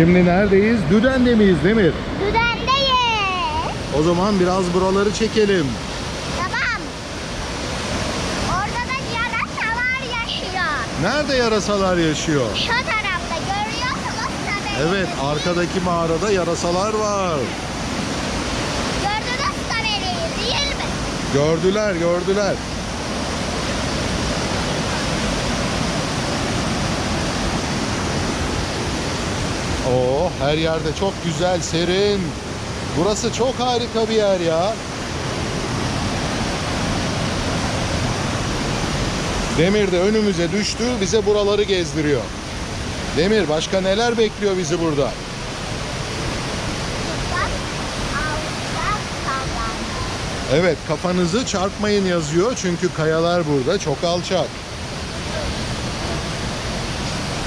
Şimdi neredeyiz? Düden'de miyiz Demir? Düzendeyiz. O zaman biraz buraları çekelim. Tamam. Orada da yarasalar yaşıyor. Nerede yarasalar yaşıyor? Şu tarafta görüyorsunuz tabii. Evet, arkadaki mağarada yarasalar var. Gördünüz tabelayı değil mi? Gördüler, gördüler. Oo, her yerde çok güzel, serin. Burası çok harika bir yer ya. Demir de önümüze düştü, bize buraları gezdiriyor. Demir, başka neler bekliyor bizi burada? Evet, kafanızı çarpmayın yazıyor çünkü kayalar burada çok alçak.